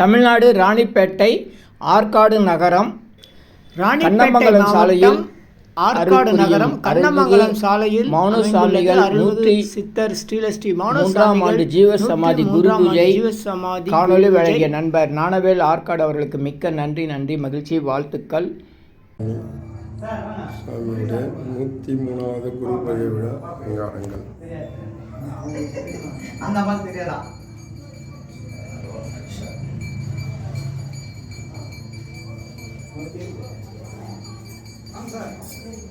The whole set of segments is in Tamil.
தமிழ்நாடு ராணிப்பேட்டை ஆற்காடு நகரம் ராணிப்பேட்டை கண்ணமங்கலம் சாலையில் ஆற்காடு நகரம் கண்ணமங்கலம் சாலையில் மௌன அருள்மிகு நூற்றி சித்தர் ஸ்ரீலஸ்ரீ மௌன மூன்றாம் ஆண்டு ஜீவ சமாதி குரு பூஜை ஜீவ சமாதி பூஜை. வழங்கிய நண்பர் ஞானவேல் ஆற்காடு அவர்களுக்கு மிக்க நன்றி நன்றி மகிழ்ச்சி வாழ்த்துக்கள். நூற்றி மூணாவது குரு பூஜை விழா 超えてるぐらいですから。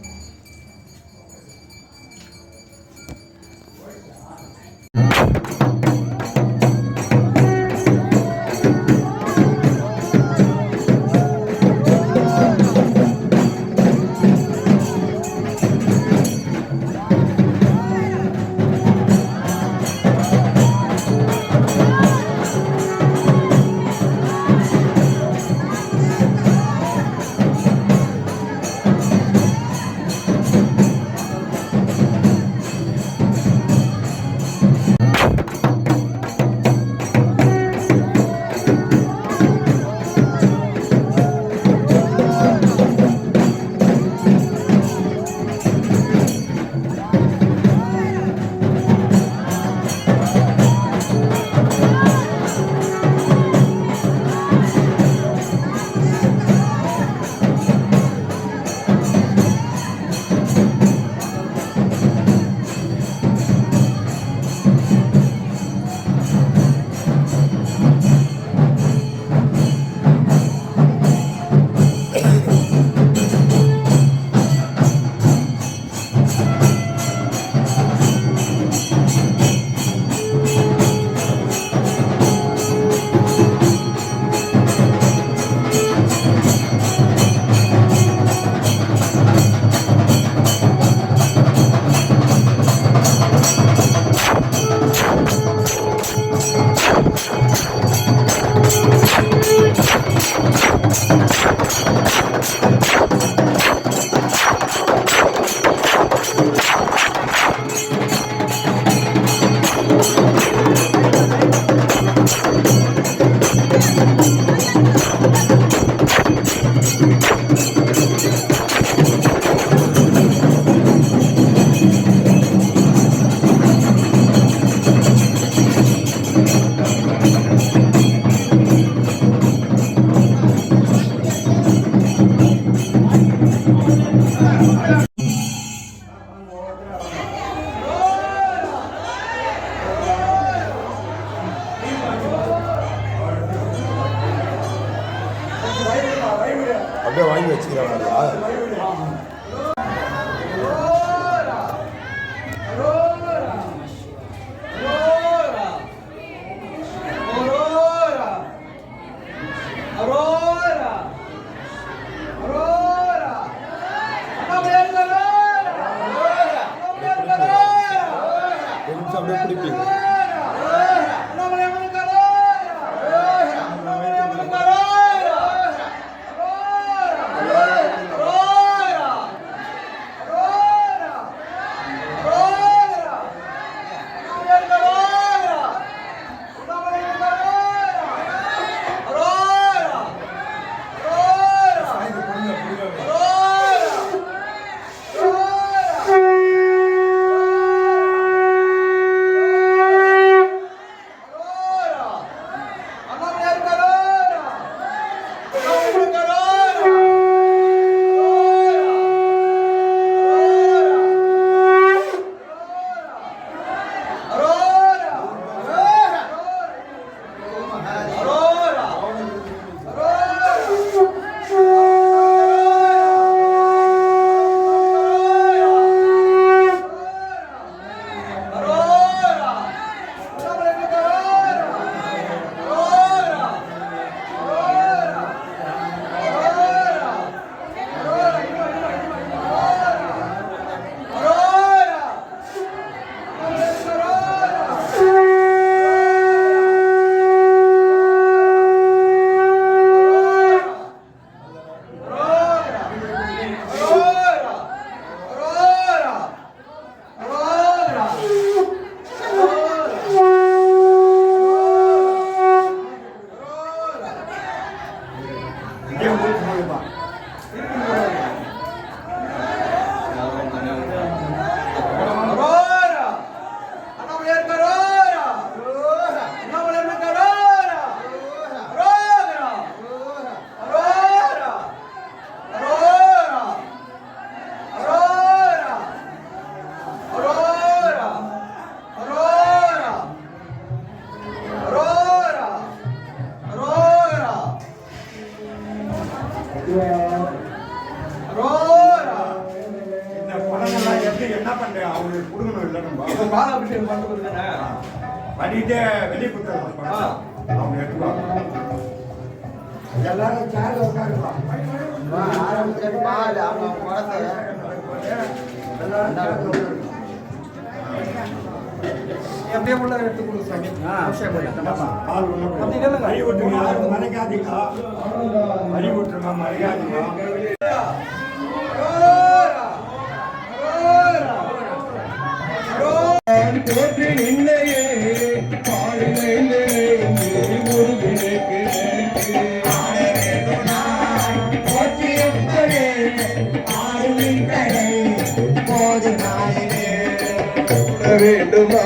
பால் அபிஷேகம் பண்ணுறது தானே பண்ணிட்டு வெளியே கொடுத்துருவாங்க அவங்க எடுத்துவாங்க எல்லாரும் சேர் உட்காருப்பா எப்படியே உள்ள எடுத்து கொடுங்க சாமி. அபிஷேகம் பண்ணி. பால் ஒண்ணும் அப்படி இல்லைங்க. வழி விட்டுருங்க யாரும் மறைக்காதீங்க. மறைக்காதீங்க. வேண்டுமா?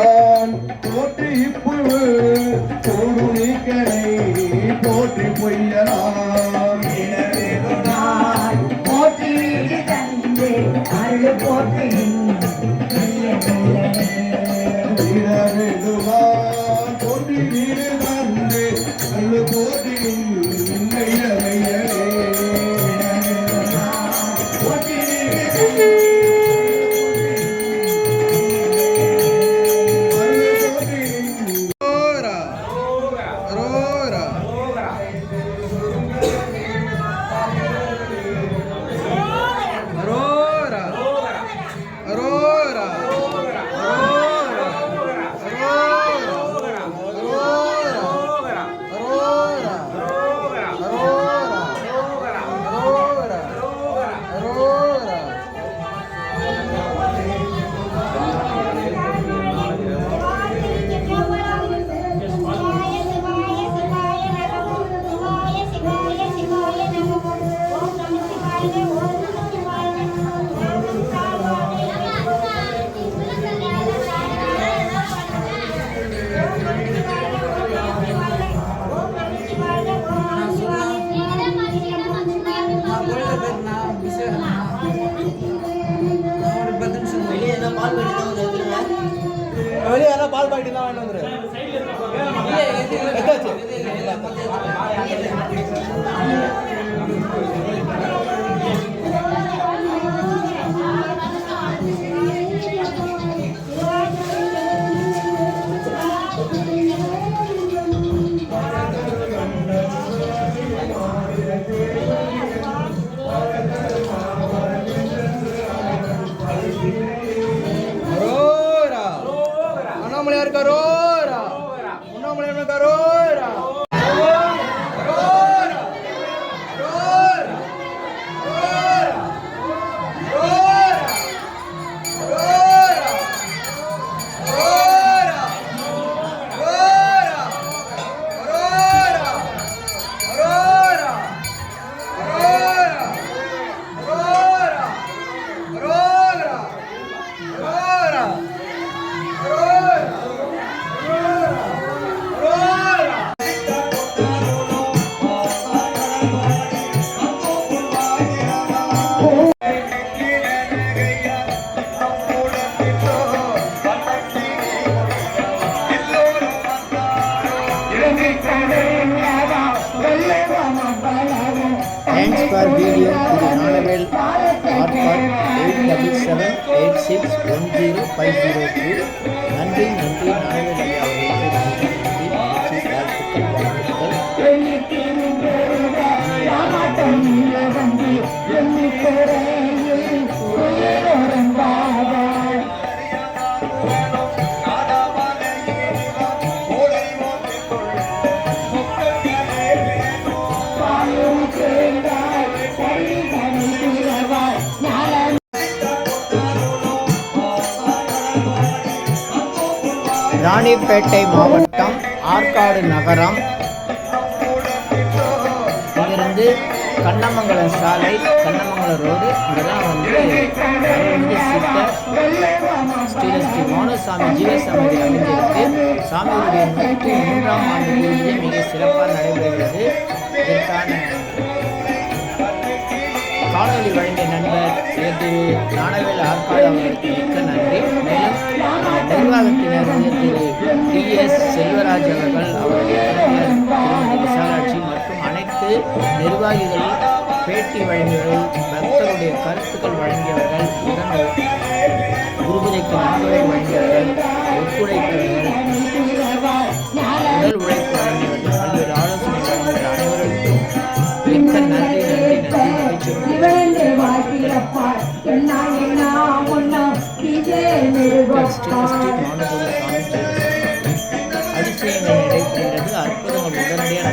தேங்க்ஸ் ஃபார் வீடியோ இது Nalavel Arcot eight double seven eight six one zero five zero two நன்றி நன்றி நாளவேல் ஐயா அவர்களுக்கு ராணிப்பேட்டை மாவட்டம் ஆற்காடு நகரம். இங்கிருந்து கண்ணமங்கலம் சாலை கண்ணமங்கலம் ரோடு. இங்கெல்லாம் வந்து அருள்மிகு சித்தர் ஸ்ரீ மௌனசாமி ஜீவசாமி அமைந்திருக்கு. சாமியுடைய நூற்றி மூன்றாம் ஆண்டு பூஜை மிக சிறப்பாக நடைபெறுகிறது. இதற்கான காணொலி வழங்கிய நண்பர் திரு ஞானவேல் ஆற்காடு அவர்களுக்கு மிக்க நன்றி. நிர்வாகத்தினர் வந்து டி. எஸ். செல்வராஜ் அவர்கள் அவருடைய விசாலாட்சி மற்றும் அனைத்து நிர்வாகிகள் பேட்டி வழங்கியவர்கள் பக்தருடைய கருத்துக்கள் வழங்கியவர்கள் உடன் குருபுதைக்கு நன்கொடை வழங்கியவர்கள் ஒத்துழைப்பவர்கள் உடல் உழைப்பு வழங்கியவர்கள் பல்வேறு ஆலோசனை வழங்கியவர்கள் அனைவருக்கும் மிக்க நன்றி. இருக்கின்றது அற்புதங்கள் உடனடியாக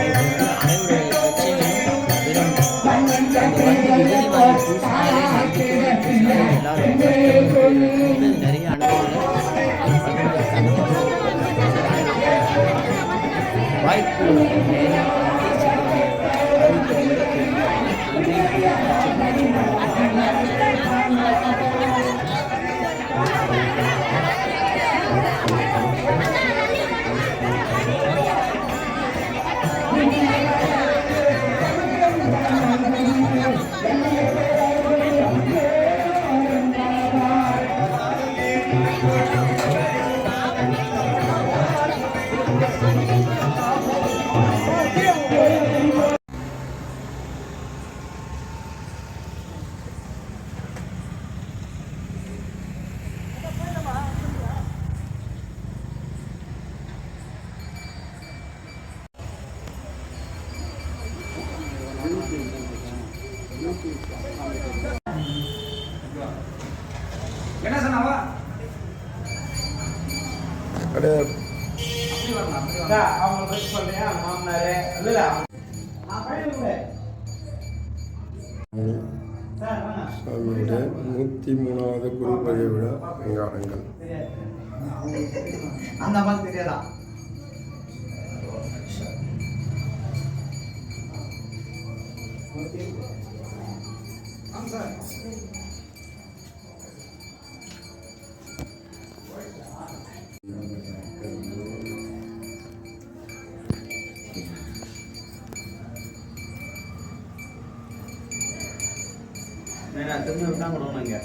திரும்பி விட்டா கொடுக்கணும் இங்க.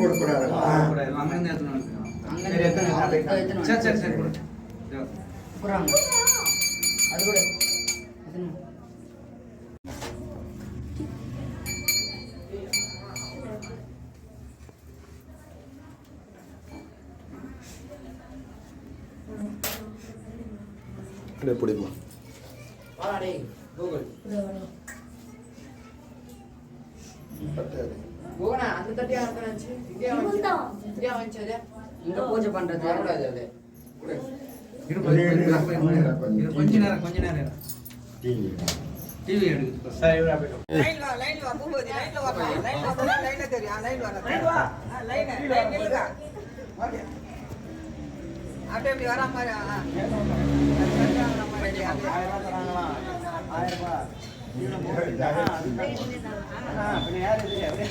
கொடுக்கூடாது வந்துருக்கோம். சரி, சரி சரி சரி கொடு. இதோ. அது கூட. அப்படியே பிடிமா கூகுள் பட்டாது போனா அந்த தட்டியா வந்துச்சு இங்கே வந்து இங்கே பூஜை பண்றது வரக்கூடாது அது? கொஞ்ச நேரம், கொஞ்ச நேரம். டிவி. டிவி எடுக்கு சரி அப்படியே இரு. லைன் வா லைன் வா பூபதி லைன்ல வா லைன்ல வா லைன்ல தெரியும். லைன் வா லைன் வா. லைன் லைன் நில்லுங்க. ஓகே. அப்படியே இப்படி வரா மாதிரி ஆ வர மாதிரி அப்படியே.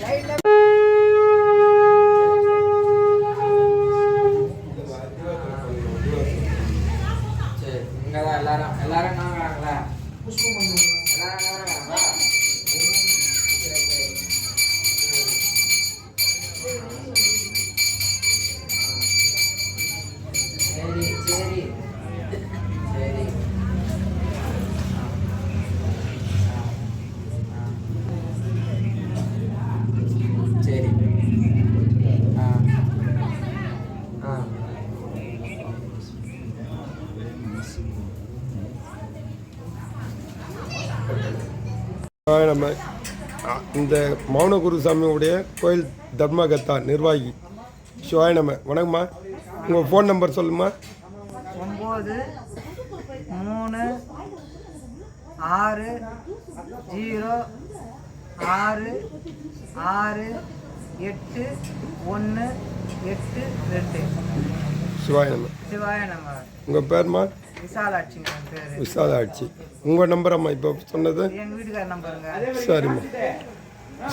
லைன்ல நம்ம இந்த மௌன குருசாமியுடைய கோயில் தர்மகத்தா நிர்வாகி சிவாய நம்ம வணக்கம்மா. உங்கள் ஃபோன் நம்பர் சொல்லுமா? ஒம்பது மூணு ஆறு ஜீரோ ஆறு ஆறு எட்டு ஒன்று எட்டு ரெண்டு. சிவாய நம்ம சிவாய நம்ம உங்கள் பேர்மா? விசாலாட்சி உங்கள் நம்பர் அம்மா இப்போ சொன்னது? எங்கள் வீட்டுக்கார நம்பருங்க சரிம்மா.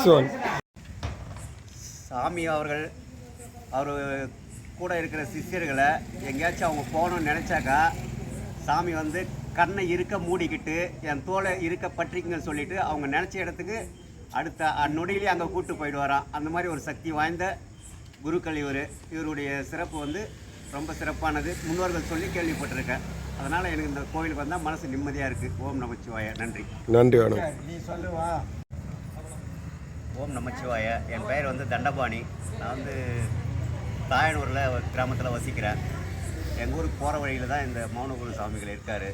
சிவன் சாமி அவர்கள் அவர் கூட இருக்கிற சிஷ்யர்களை எங்கேயாச்சும் அவங்க போகணும்னு நினச்சாக்கா சாமி வந்து கண்ணை இருக்க மூடிக்கிட்டு என் தோலை இருக்க பற்றிக்குங்கன்னு சொல்லிட்டு அவங்க நினச்ச இடத்துக்கு அடுத்த அந்நொடியிலே அங்கே கூட்டு போயிடுவாராம். அந்த மாதிரி ஒரு சக்தி வாய்ந்த குருக்கள் இவர். இவருடைய சிறப்பு வந்து ரொம்ப சிறப்பானது. முன்னோர்கள் சொல்லி கேள்விப்பட்டிருக்கேன். அதனால் எனக்கு இந்த கோவிலுக்கு வந்தால் மனசு நிம்மதியாக இருக்குது ஓம் நமச்சிவாய நன்றி. நன்றி வணக்கம். நீ சொல்லுவா. ஓம் நமச்சிவாய என் பெயர் வந்து தண்டபாணி. நான் வந்து தாயனூரில் ஒரு கிராமத்தில் வசிக்கிறேன். எங்கள் ஊருக்கு போகிற வழியில் தான் இந்த மௌனகுரு சாமிகள் இருக்கார்.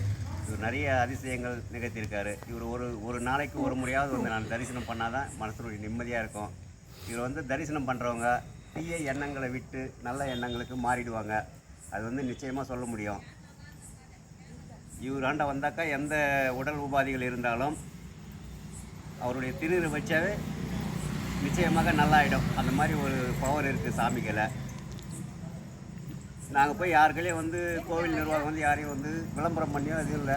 இவர் நிறைய அதிசயங்கள் நிகழ்த்தியிருக்காரு. இவர் ஒரு ஒரு நாளைக்கு ஒரு முறையாவது வந்து நான் தரிசனம் பண்ணால் தான் மனசுடைய நிம்மதியாக இருக்கும். இவர் வந்து தரிசனம் பண்ணுறவங்க தீய எண்ணங்களை விட்டு நல்ல எண்ணங்களுக்கு மாறிடுவாங்க. அது வந்து நிச்சயமாக சொல்ல முடியும். இவராண்ட வந்தாக்கா எந்த உடல் உபாதைகள் இருந்தாலும் அவருடைய திருநீரை வச்சாவே நிச்சயமாக நல்லாயிடும். அந்த மாதிரி ஒரு பவர் இருக்குது சாமிகளை நாங்கள் போய் யாருக்களையும் வந்து கோவில் நிர்வாகம் வந்து யாரையும் வந்து விளம்பரம் பண்ணியோ அது இல்லை.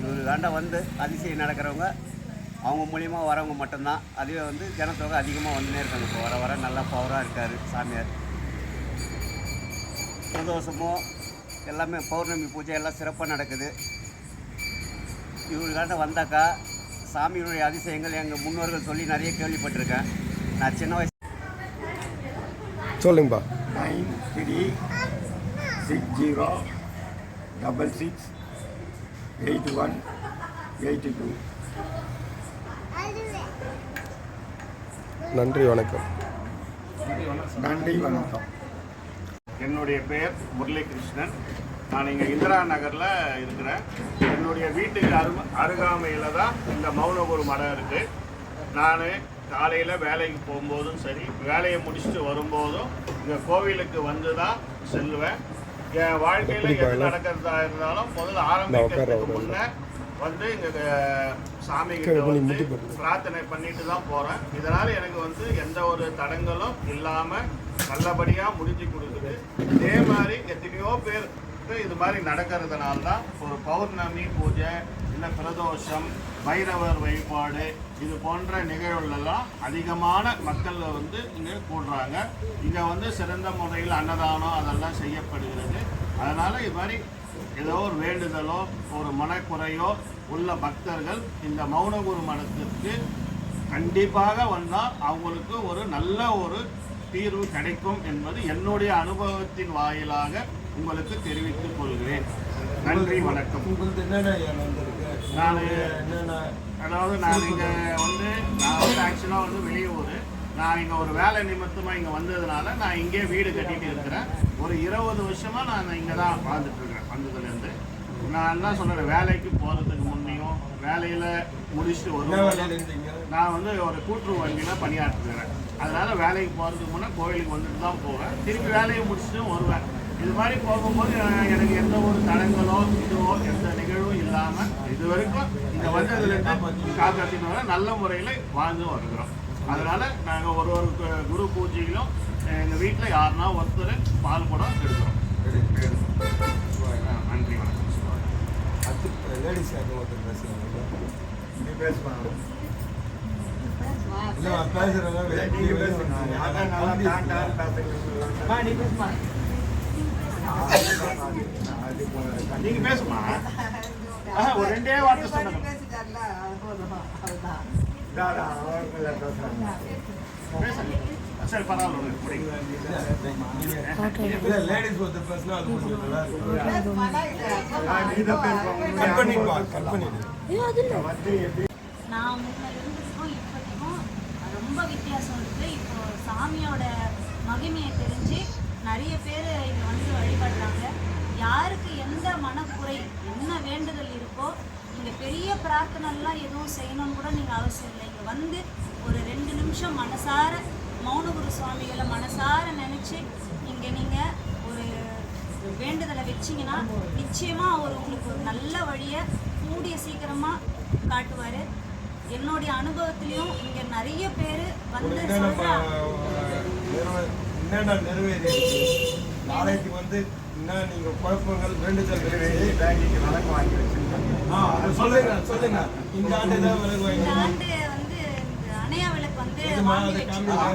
இவர் ஆண்டா வந்து அதிசயம் நடக்கிறவங்க அவங்க மூலியமாக வரவங்க மட்டும்தான். அதுவே வந்து ஜனத்தொகை அதிகமாக வந்துனே இருக்காங்க. இப்போ வர வர நல்லா பவராக இருக்கார் சாமியார். சந்தோஷமோ எல்லாமே பௌர்ணமி பூஜை எல்லாம் சிறப்பாக நடக்குது. இவருக்காண்ட வந்தாக்கா சாமியினுடைய அதிசயங்கள் எங்கள் முன்னோர்கள் சொல்லி நிறைய கேள்விப்பட்டிருக்கேன். நான் சின்ன வயசு சொல்லுங்கப்பா. Nine three six zero double six eight one eight two. நன்றி வணக்கம். நன்றி வணக்கம். என்னுடைய பெயர் முரளிகிருஷ்ணன் நான் இங்கே இந்திரா நகரில் இருக்கிறேன் என்னுடைய வீட்டுக்கு அரு அருகாமையில் தான் இந்த மௌனகுரு மடம் இருக்குது நான் காலையில் வேலைக்கு போகும்போதும் சரி வேலையை முடிச்சுட்டு வரும்போதும் இங்கே கோவிலுக்கு வந்து தான் செல்வேன் என் வாழ்க்கையில் எது? நடக்கிறதா இருந்தாலும் முதல்ல ஆரம்பிக்கிறதுக்கு. முன்னே வந்து இங்கே சாமி கிட்ட வந்து. பிரார்த்தனை பண்ணிட்டு தான் போகிறேன் இதனால் எனக்கு வந்து எந்த ஒரு தடங்களும் இல்லாமல் நல்லபடியாக முடிஞ்சு கொடுக்குது. இதே மாதிரி எத்தனையோ பேர் இது மாதிரி நடக்கிறதுனால தான் ஒரு பௌர்ணமி பூஜை இல்லை பிரதோஷம் பைரவர் வழிபாடு இது போன்ற நிகழ்வுகளெல்லாம் அதிகமான மக்கள் வந்து இங்கே கூடுறாங்க. இங்கே வந்து சிறந்த முறையில் அன்னதானம் அதெல்லாம் செய்யப்படுகிறது. அதனால் இது மாதிரி ஏதோ ஒரு வேண்டுதலோ ஒரு மனக்குறையோ உள்ள பக்தர்கள் இந்த மௌனகுரு மடத்திற்கு கண்டிப்பாக வந்தால் அவங்களுக்கு ஒரு நல்ல ஒரு தீர்வு கிடைக்கும் என்பது என்னுடைய அனுபவத்தின் வாயிலாக உங்களுக்கு தெரிவித்துக் கொள்கிறேன். நன்றி வணக்கம். உங்களுக்கு என்னென்ன நான் அதாவது நான் இங்கே வந்து நான் வந்து ஆக்சுவலாக வந்து வெளியூர். நான் இங்கே ஒரு வேலை நிமித்தமாக இங்கே வந்ததுனால நான் இங்கே வீடு கட்டிட்டு இருக்கிறேன். ஒரு இருபது வருஷமாக நான் இங்கே தான் வாழ்ந்துட்டு இருக்கிறேன் வந்ததுலேருந்து. நான் என்ன சொல்கிறேன் வேலைக்கு போகிறதுக்கு முன்னையும் வேலையில் முடிச்சுட்டு இருந்தீங்க நான் வந்து ஒரு கூட்டுறவு வங்கியில் பணியாற்றுகிறேன் அதனால் வேலைக்கு போகிறதுக்கு முன்னே கோவிலுக்கு வந்துட்டு தான் போவேன். திருப்பி வேலையை முடிச்சுட்டும் வருவேன். இது மாதிரி போகும்போது எனக்கு எந்த ஒரு தடங்களோ இதுவோ எந்த நிகழ்வும் இல்லாமல் இது வரைக்கும் இங்கே வந்ததுலேருந்து காப்பாற்றின வரை நல்ல முறையில் வாழ்ந்து வருகிறோம். அதனால் நாங்கள் ஒரு ஒரு குரு பூஜையிலும் எங்கள் வீட்டில் யாருன்னா ஒருத்தர் பால் குடம் எடுக்கிறோம். நன்றி வணக்கம். லேடிஸ் ஒருத்தர் பேசுகிறாங்க நீ பேசுவாங்க இல்லை பேசுகிறேன் நீங்க பேசுமா ஒரு ரெண்டே வார்த்தை சொன்னாங்க சரி பரவாயில்ல முடியுங்க இல்லை லேடிஸ் ஒருத்தர் பேசினா அது கொஞ்சம் நல்லா இருக்கும் நான் முன்ன இருந்ததுக்கும் இப்போதைக்கும் ரொம்ப வித்தியாசம் இருக்குது இப்போ சாமியோட மகிமையை தெரிஞ்சு நிறைய பேர் இங்கே வந்து வழிபடுறாங்க. யாருக்கு எந்த மனக்குறை என்ன வேண்டுதல் இருக்கோ இங்கே பெரிய பிரார்த்தனைலாம் எதுவும் செய்யணும்னு கூட நீங்கள் அவசியம் இல்லை. இங்கே வந்து ஒரு ரெண்டு நிமிஷம் மனசார மௌனகுரு சுவாமிகளை மனசார நினச்சி இங்கே நீங்கள் வேண்டுதலை வச்சிங்கன்னா நிச்சயமாக அவர் உங்களுக்கு ஒரு நல்ல வழியை கூடிய சீக்கிரமாக காட்டுவார். என்னுடைய அனுபவத்திலையும் இங்கே நிறைய பேர் வந்து என்னென்ன நிறைவேறி நாளைக்கு வந்து என்ன நீங்கள் குழப்பங்கள் வேண்டுதல் நிறைவேறி பேங்கிங் வழக்கு வாங்கி வச்சிருக்காங்க. ஆ அது சொல்லுங்க சொல்லுங்க. இந்த ஆண்டு தான் விலகு இந்த ஆண்டு வந்து அணையா விளக்கு வந்து இதுவே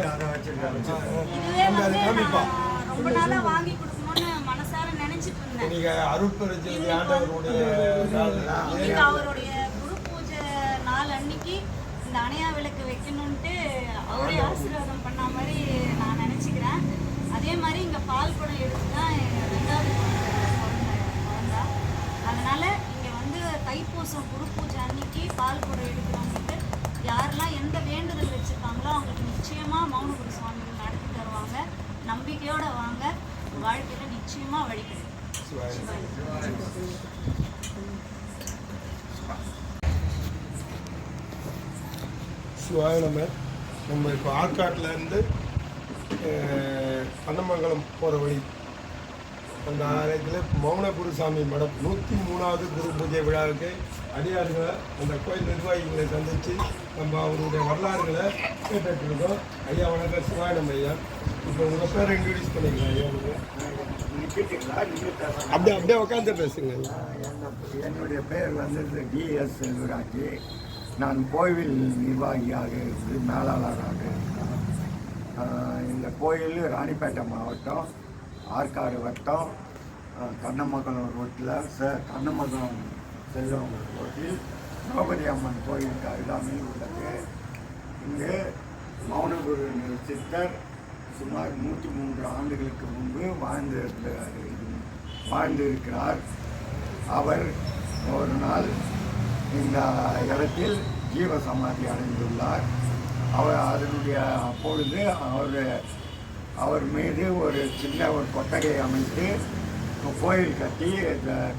ரொம்ப நாளாக வாங்கி கொடுக்கணும்னு நினச்சிட்டு இருந்தேன். நீங்க அருட்பெருஞ்செய்தி ஆண்டவருடைய இன்னைக்கு அவருடைய குரு பூஜை நாள் அன்னைக்கு இந்த அணையா விளக்கு வைக்கணும்ட்டு அவரே ஆசீர்வாதம் பண்ண மாதிரி நான் நினச்சிக்கிறேன். அதே மாதிரி இங்கே பால் குடம் எடுத்து தான் ரெண்டாவது குழந்தை அதனால் இங்கே வந்து தைப்பூசம் குரு பூஜை அன்னைக்கு பால் குடம் எடுக்கிறவங்களுக்கு யாரெல்லாம் எந்த வேண்டுதல் வச்சுருக்காங்களோ அவங்களுக்கு நிச்சயமாக மௌனகுரு சுவாமிகள் நடத்தி தருவாங்க. நம்பிக்கையோடு வாங்க. வாழ்க்கையில் நிச்சயமாக வழி சிவாய நம்ம நம்ம இப்போ ஆற்காட்டிலேருந்து அன்னமங்கலம் போகிற வழி. அந்த ஆலயத்தில் மௌனகுரு சாமி மடம். நூற்றி மூணாவது குரு பூஜை விழாவுக்கு அடியார்களை அந்த கோயில் நிர்வாகிகளை சந்தித்து நம்ம அவருடைய வரலாறுகளை கேட்டுட்டு இருக்கோம். ஐயா வணக்கம். சிவாயனம் ஐயா. இப்போ உங்கள் பேரை இன்ட்ரடியூஸ் பண்ணிக்கலாம் ஐயா உங்களுக்கு. அப்படியே அப்படியே உட்காந்து பேசுங்க. என்னுடைய பெயர் வந்து டிஎஸ் செல்வராஜ். நான் கோவில் நிர்வாகியாக இருந்து மேலாளராக. இருக்கிறேன் இந்த கோயில் ராணிப்பேட்டை மாவட்டம் ஆற்காடு வட்டம் ஆஹ் கண்ணமங்கலம் ரோட்டில் ச கண்ணமங்கலம் செல்லும் ரோட்டில் திரௌபதி அம்மன் கோயிலுக்கு அருகாமையில் உள்ளது. இங்கு மௌனகுரு சித்தர் சுமார் நூற்றி மூன்று ஆண்டுகளுக்கு முன்பு வாழ்ந்திருந்த வாழ்ந்திருக்கிறார் அவர் ஒரு நாள் இந்த இடத்தில் ஜீவ சமாதி அடைந்துள்ளார். அவர் அதனுடைய அப்பொழுது அவர் அவர் மீது ஒரு சின்ன ஒரு கொட்டகை அமைத்து கோயில் கட்டி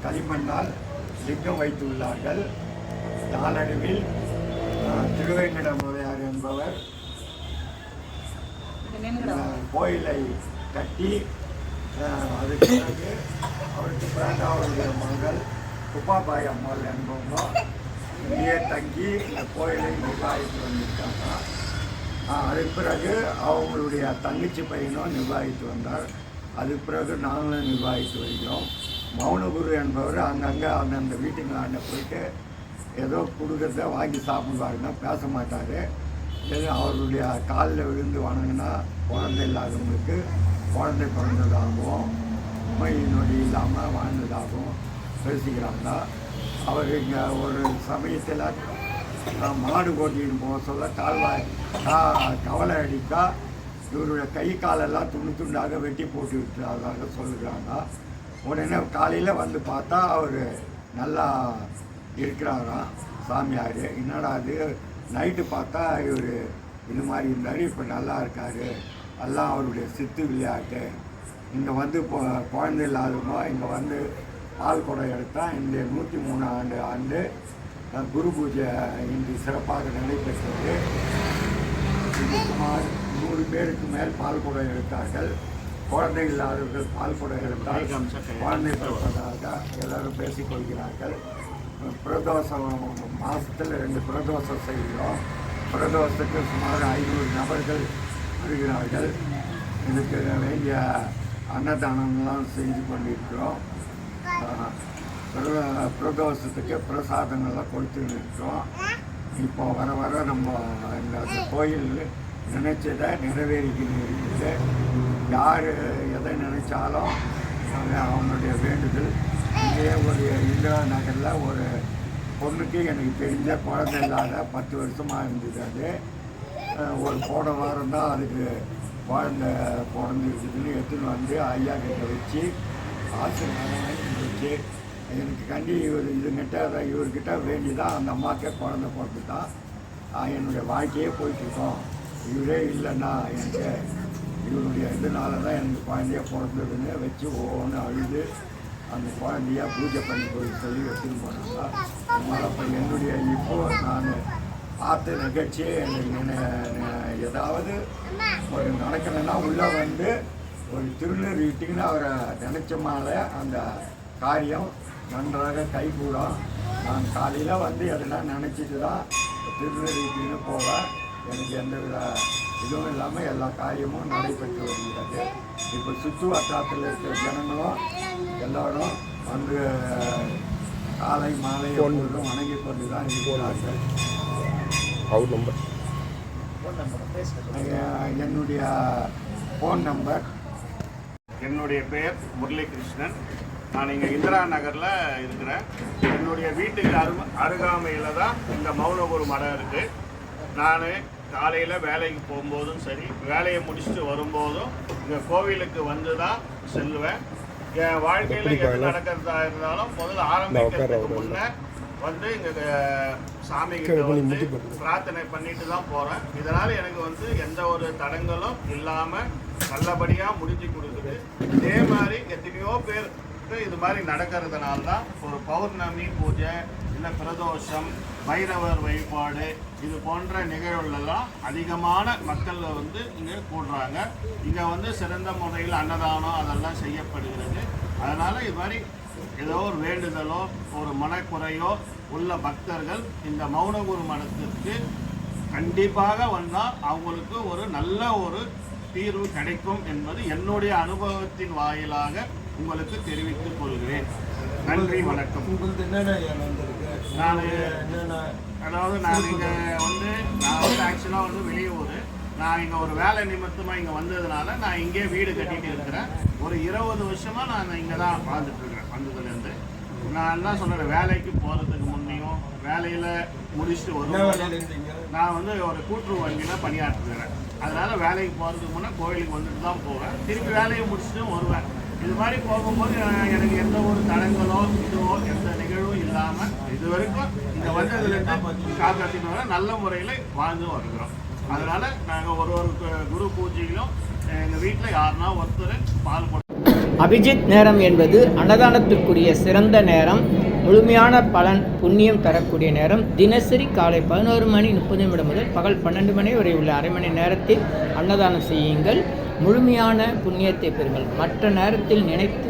களிமண்ணால் லிங்கம் வைத்துள்ளார்கள். நாளடைவில் திருவேங்கட முதலியார் என்பவர் கோயிலை கட்டி அதுக்கு பிறகு அவருக்கு பிராண்டாவுடைய மகள் குப்பாபாய் அம்மாள் என்பவங்க இங்கேயே தங்கி இந்த கோயிலை நிர்வாகித்து வந்திருக்காங்க. அதுக்கு பிறகு அவங்களுடைய தங்கச்சி பையனும் நிர்வாகித்து வந்தார். அதுக்கு பிறகு நாங்களும் நிர்வாகித்து வருகிறோம். மௌனகுரு என்பவர் அங்கங்கே அந்தந்த வீட்டுங்களாண்ட போயிட்டு ஏதோ கொடுக்கறத வாங்கி சாப்பிடுவாருன்னா பேச மாட்டார். ஏதோ அவருடைய காலில் விழுந்து வணங்கினா குழந்தை இல்லாதவங்களுக்கு குழந்தை பிறந்ததாகவும் நோய் நொடி இல்லாமல் வாழ்ந்ததாகவும் பேசிக்கிறாங்க. அவர் இங்கே ஒரு சமயத்தில் மாடு ஓட்டின்னு போக சொல்ல கால்வாய் கா- கவலை அடித்தா இவருடைய கை காலெல்லாம் துண்டு துண்டாக வெட்டி போட்டு விட்டுறதாக சொல்லுகிறாங்க. உடனே காலையில் வந்து பார்த்தா அவர் நல்லா இருக்கிறாராம் சாமியார். என்னடா அது நைட்டு பார்த்தா இவர் இது மாதிரி இருந்தார் இப்போ நல்லா இருக்கார். எல்லாம் அவருடைய சித்து விளையாட்டு. இங்கே வந்து இப்போ குழந்தை இல்லாதவங்க இங்கே வந்து பால் குடம் எடுத்தால் இந்த நூற்றி மூணு ஆண்டு ஆண்டு குரு பூஜை இன்று சிறப்பாக நடைபெற்றது. சுமார் நூறு பேருக்கு மேல் பால் குடம் எடுத்தார்கள். குழந்தை இல்லாதவர்கள் பால் குடம் எடுத்தால் குழந்தை பிறப்பதாக எல்லாரும் பேசிக்கொள்கிறார்கள் பிரதோஷம் மாதத்தில் ரெண்டு பிரதோஷம் செய்கிறோம். பிரதோஷத்துக்கு சுமார் ஐநூறு நபர்கள் வருகிறார்கள். இதுக்கு வேண்டிய அன்னதானம்லாம் செஞ்சு கொண்டிருக்கிறோம். பிரதோஷத்துக்கு பிரசாதங்கள்லாம் கொடுத்துட்டு இருக்கிறோம் இப்போ வர வர நம்ம இந்த கோயில் நினைச்சதை நிறைவேறிக்கிட்டு இருக்குது. யார் எதை நினைச்சாலும் அவங்களுடைய வேண்டுதல். இங்கே ஒரு இந்திரா நகரில் ஒரு பொண்ணுக்கு எனக்கு தெரிஞ்ச குழந்தை இல்லாத பத்து வருஷமாக இருந்தது அது. ஒரு போன வாரம் தான் அதுக்கு குழந்தை பிறந்துருக்குதுன்னு எடுத்துன்னு வந்து ஐயா கிட்ட வச்சு ஆசீர்வாதம் வச்சு எனக்கு கண்டி இவர் இதுங்கிட்ட அதை இவர்கிட்ட வேண்டி தான் அந்த அம்மாக்கே குழந்தை பிறந்து தான் என்னுடைய வாழ்க்கையே போயிட்டுருக்கோம். இவரே இல்லைன்னா எனக்கு இவருடைய இதனால தான் எனக்கு குழந்தைய பிறந்ததுன்னு வச்சு ஒவ்வொன்று அழுது அந்த குழந்தையாக பூஜை பண்ணி போய் சொல்லி எடுத்துன்னு போனாங்க அதனால் அப்போ என்னுடைய இப்போ நான் பார்த்த நிகழ்ச்சியே எனக்கு ஏதாவது ஒரு நடக்கணும்னா உள்ளே வந்து ஒரு திருநூறு இட்டிங்கன்னு அவரை நினச்சமால அந்த காரியம் நன்றாக கைகூடும். நான் காலையில் வந்து அதெல்லாம் நினச்சிட்டு தான் திருநூறு இட்டின்னு போவேன். எனக்கு எந்த வித இதுவும் இல்லாமல் எல்லா காரியமும் நடைபெற்று வருகிறது. இப்போ சுற்று வட்டாரத்தில் இருக்கிற ஜனங்களும் எல்லாரும் வந்து காலை மாலை எப்பொழுதும் வணங்கி கொண்டு தான் இருக்கிறார்கள் அவர் நம்பர் என்னுடைய ஃபோன் நம்பர் என்னுடைய பெயர் முரளிகிருஷ்ணன். நான் இங்கே இந்திரா நகரில் இருக்கிறேன். என்னுடைய வீட்டுக்கு அரு அருகாமையில் தான் இந்த மௌனகுரு மடம் இருக்குது நான் காலையில் வேலைக்கு போகும்போதும் சரி வேலையை முடிச்சுட்டு வரும்போதும் இங்கே கோவிலுக்கு வந்து தான் செல்லுவேன் என் வாழ்க்கையில் எது நடக்கிறதா இருந்தாலும் முதல்ல ஆரம்பிக்கிறதுக்கு முன்னே வந்து இங்கே சாமி கிட்ட வந்து பிரார்த்தனை பண்ணிட்டு தான் போகிறேன் இதனால் எனக்கு வந்து எந்த ஒரு தடங்களும் இல்லாமல் நல்லபடியாக முடிஞ்சு கொடுக்குது. இதே மாதிரி எத்தனையோ பேர் இது மாதிரி நடக்கிறதுனால தான் ஒரு பௌர்ணமி பூஜை இல்லை பிரதோஷம் பைரவர் வழிபாடு இது போன்ற நிகழ்வுகளெல்லாம் அதிகமான மக்கள் வந்து இங்கே கூடுறாங்க. இங்கே வந்து சிறந்த முறையில் அன்னதானம் அதெல்லாம் செய்யப்படுகிறது. அதனால் இது மாதிரி ஏதோ ஒரு வேண்டுதலோ ஒரு மனக்குறையோ உள்ள பக்தர்கள் இந்த மௌனகுரு மடத்திற்கு கண்டிப்பாக வந்தால் அவங்களுக்கு ஒரு நல்ல ஒரு தீர்வு கிடைக்கும் என்பது என்னுடைய அனுபவத்தின் வாயிலாக உங்களுக்கு தெரிவித்துக் கொள்கிறேன். நன்றி வணக்கம். உங்களுக்கு என்னென்ன நான் அதாவது நான் இங்கே வந்து நான் வந்து ஆக்சுவலாக வந்து வெளியூர் நான் இங்கே ஒரு வேலை நிமித்தமாக இங்கே வந்ததுனால நான் இங்கே வீடு கட்டிட்டு இருக்கிறேன். ஒரு இருபது வருஷமாக நான் இங்கே தான் வாழ்ந்துட்டு இருக்கிறேன் வந்ததுலேருந்து. நான் என்ன சொல்கிறேன் வேலைக்கு போகிறதுக்கு முன்னையும் வேலையில் முடிச்சுட்டு இருந்தீங்க? நான் வந்து ஒரு கூட்டுறவு வங்கியில் பணியாற்றுகிறேன் அதனால வேலைக்கு போகிறதுக்கு முன்னே கோயிலுக்கு வந்துட்டு தான் போவேன். திருப்பி வேலையை முடிச்சுட்டு வருவேன். இது மாதிரி போகும்போது எனக்கு எந்த ஒரு தடங்களோ இதுவோ எந்த நிகழ்வும் இல்லாமல் இது வரைக்கும் இந்த வந்ததுலேருந்து காப்பாற்றிட்டு நல்ல முறையில் வாழ்ந்து வருகிறோம். அதனால நாங்கள் ஒரு ஒரு குரு பூஜையிலும் எங்கள் வீட்டில் யாருன்னா ஒருத்தர் பால் அபிஜித் நேரம் என்பது அன்னதானத்திற்குரிய சிறந்த நேரம். முழுமையான பலன் புண்ணியம் தரக்கூடிய நேரம். தினசரி காலை பதினோரு மணி முப்பது நிமிடம் முதல் பகல் பன்னெண்டு மணி வரை உள்ள அரை மணி நேரத்தில் அன்னதானம் செய்யுங்கள். முழுமையான புண்ணியத்தை பெறுங்கள். மற்ற நேரத்தில் நினைத்து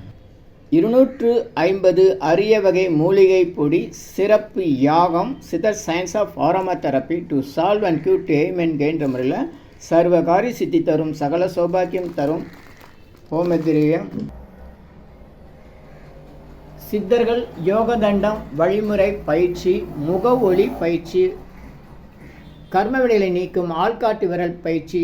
இருநூற்று ஐம்பது அரிய வகை மூலிகை பொடி சிறப்பு யாகம் Siddhar science of aroma therapy to solve and cure to aim முறையில் சர்வகாரி சித்தி தரும் சகல சௌபாக்கியம் தரும் ஹோமதிரியம் சித்தர்கள் யோகதண்டம் வழிமுறை பயிற்சி முக ஒளி பயிற்சி கர்மவினைகளை நீக்கும் ஆள்காட்டு விரல் பயிற்சி